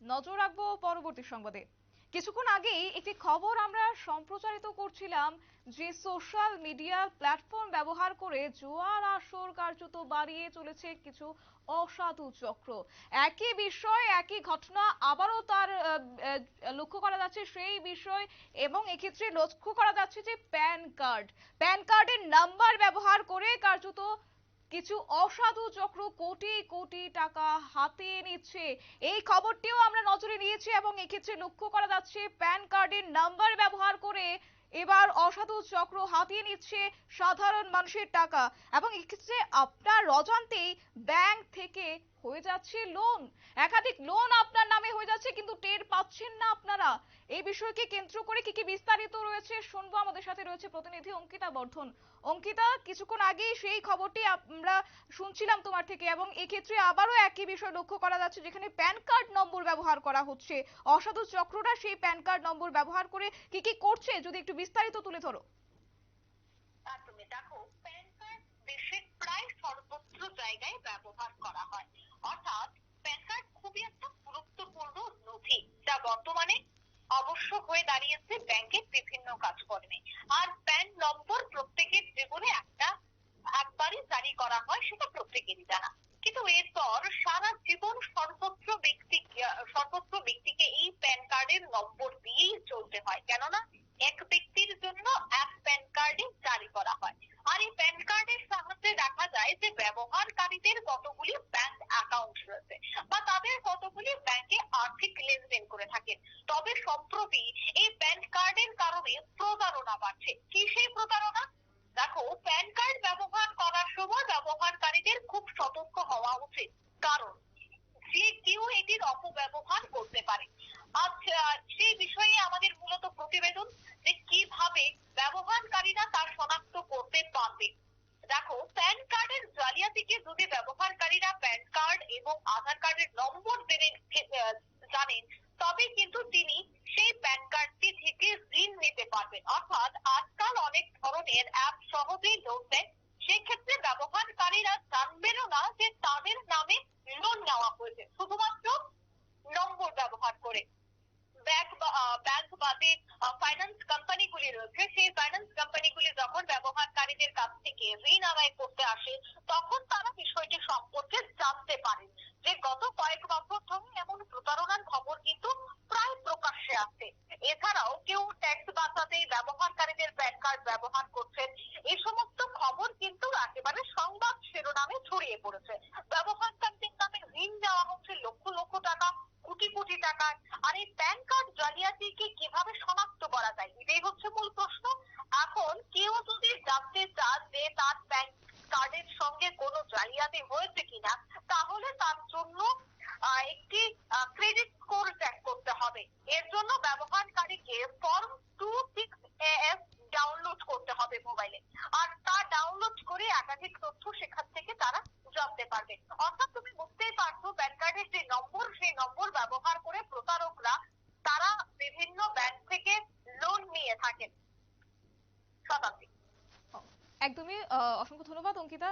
নজর রাখব পরবর্তী সংবাদে। কিছুক্ষণ আগেই একটি খবর আমরা সম্প্রচারিত করছিলাম, যে সোশ্যাল মিডিয়া প্ল্যাটফর্ম ব্যবহার করে জোয়ার আসর কার্যত বাড়িয়ে চলেছে কিছু অসাধু চক্র। একই বিষয়, একই ঘটনা আবারও তার লক্ষ্য করা যাচ্ছে সেই বিষয় এবং এক্ষেত্রে লক্ষ্য করা যাচ্ছে যে প্যান কার্ড। প্যান কার্ডের নাম্বার ব্যবহার করে কার্যত কিছু অসাধু চক্র কোটি কোটি টাকা হাতিয়ে নিচ্ছে। এই খবরটিও আমরা নজরে নিয়েছি এবং এক্ষেত্রে লক্ষ্য করা যাচ্ছে প্যান কার্ডের নাম্বার ব্যবহার করে এবার অসাধু চক্র হাতিয়ে নিচ্ছে সাধারণ মানুষের টাকা। এবং এক্ষেত্রে আপনার অজান্তেই ব্যাংক থেকে হয়ে যাচ্ছে লোন একাধিক লোন আপনার নামে হয়ে যাচ্ছে কিন্তু টের পাচ্ছেন না আপনারা এই বিষয়কে কেন্দ্র করে কি কি বিস্তারিত রয়েছে শুনব। আমাদের সাথে রয়েছে প্রতিনিধি অঙ্কিতা বর্ধন। অঙ্কিতা, কিছুক্ষণ আগেই সেই খবরটি আমরা শুনছিলাম তোমার থেকে এবং এক্ষেত্রে আবারও একই বিষয় লক্ষ্য করা যাচ্ছে, যেখানে প্যান কার্ড নম্বর ব্যবহার করা হচ্ছে। অসাধু চক্ররা সেই প্যান কার্ড নম্বর ব্যবহার করে কি কি করছে, যদি একটু বিস্তারিত তুলে ধরো তুমি দেখো প্যান কার্ড দেশের প্রায় সর্বত্র জায়গায় ব্যবহার করা হয় অর্থাৎ প্যান কার্ড খুবই একটা গুরুত্বপূর্ণ নথি যা বর্তমানে আবশ্যক হয়ে দাঁড়িয়েছে ব্যাংকের বিভিন্ন কাজকর্মে। আর প্যান নম্বর প্রত্যেকের জীবনে একটা, একবারই জারি করা হয় সেটা প্রত্যেকেরই জানা। কিন্তু এরপর সারা জীবন সর্বত্র ব্যক্তি, সর্বত্র ব্যক্তিকে এই প্যান কার্ডের নম্বর দিয়েই চলতে হয়। কেননা এক ব্যক্তির জন্য এক প্যান কার্ডই জারি করা হয়। আর এই প্যান কার্ডের সাহায্যে দেখা যায় যে ব্যবহারকারীদের কতগুলি ব্যাংক অ্যাকাউন্ট রয়েছে। বা কতগুলি ব্যাংকে আর্থিক লেনদেন করে থাকেন। তবে সম্প্রতি এই প্যান কার্ডের কারণে প্রতারণা বাড়ছে। কি সেই প্রতারণা? দেখো, প্যান কার্ড ব্যবহার করার সময় ব্যবহারকারীদের খুব সতর্ক হওয়া উচিত। কারণ, যে কেউ এটির অপব্যবহার করতে পারে। আচ্ছা সেই বিষয়ে আমাদের মূলত প্রতিবেদন যে কীভাবে ব্যবহারকারীরা তা শনাক্ত করতে পারবে দেখো প্যান কার্ডের জালিয়াতিকে যদি ব্যবহারকারীরা প্যান কার্ড এবং আধার কার্ডের নম্বর জানেন, তবে কিন্তু তিনি সেই প্যান কার্ডটি থেকে ঋণ নিতে পারবেন। অর্থাৎ আজকাল অনেক ধরনের অ্যাপ সহজেই দেয় সেক্ষেত্রে ব্যবহারকারীরা জানবেনও না যে তাদের নামে লোন নেওয়া হয়েছে শুধুমাত্র নম্বর ব্যবহার করে ব্যাংক বাদে ফাইন্যান্স কোম্পানিগুলি রয়েছে। সেই ফাইন্যান্স কোম্পানিগুলি যখন ব্যবহারকারীদের কাছ থেকে ঋণ আদায় করতে আসে তখন তারা বিষয়টি সম্পর্কে জানতে পারেন যে গত কয়েক বছর ধরে এমন প্রতারণার খবর কিন্তু প্রায় প্রকাশ্যে আসে এছাড়াও কেউ ট্যাক্স বাঁচাতে ব্যবহারকারীদের প্যান কার্ড ব্যবহার করছেন এই সমস্ত খবর কিন্তু একেবারে সংবাদ শিরোনামে ছড়িয়ে পড়েছে ব্যবহারকারীদের নামে ঋণ দেওয়া হচ্ছে লক্ষ লক্ষ টাকা কোটি কোটি টাকা আর এই প্যান কার্ড জালিয়াতিকে কীভাবে শনাক্ত করা যায়? এটাই হচ্ছে মূল প্রশ্ন। এখন কেউ যদি জানতে চান যে তার প্যান কার্ডের সঙ্গে কোনো জালিয়াতি হয়েছে কিনা, তাহলে তার জন্য একটি ক্রেডিট স্কোর চেক করতে হবে। এর জন্য ব্যবহারকারীকে form two six S download করতে হবে মোবাইলে আর তা ডাউনলোড করে একাধিক তথ্য সেখান থেকে তারা জানতে পারবে। অর্থাৎ তুমি বুঝতেই পারছ প্যান কার্ডের যে নম্বর সেই নম্বর ব্যবহার করে প্রতারকরা তারা বিভিন্ন ব্যাংক থেকে লোন নিয়ে থাকেন শতাব্দী একদমই অসংখ্য ধন্যবাদ, অঙ্কিতা।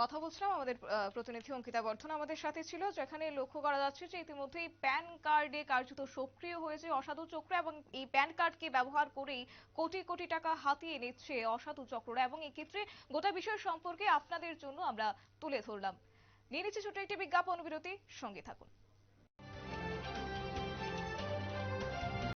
কথা বলছিলাম আমাদের প্রতিনিধি অঙ্কিতা বর্ধন আমাদের সাথে ছিল, যেখানে লক্ষ্য করা যাচ্ছে যে ইতিমধ্যেই প্যান কার্ডে কার্যত সক্রিয় হয়েছে অসাধু চক্র এবং এই প্যান কার্ডকে ব্যবহার করেই কোটি কোটি টাকা হাতিয়ে নিচ্ছে অসাধু চক্ররা এবং এক্ষেত্রে গোটা বিষয় সম্পর্কে আপনাদের জন্য আমরা তুলে ধরলাম। নিয়ে নিচ্ছি ছোট একটি বিজ্ঞাপন, বিরতি, সঙ্গে থাকুন।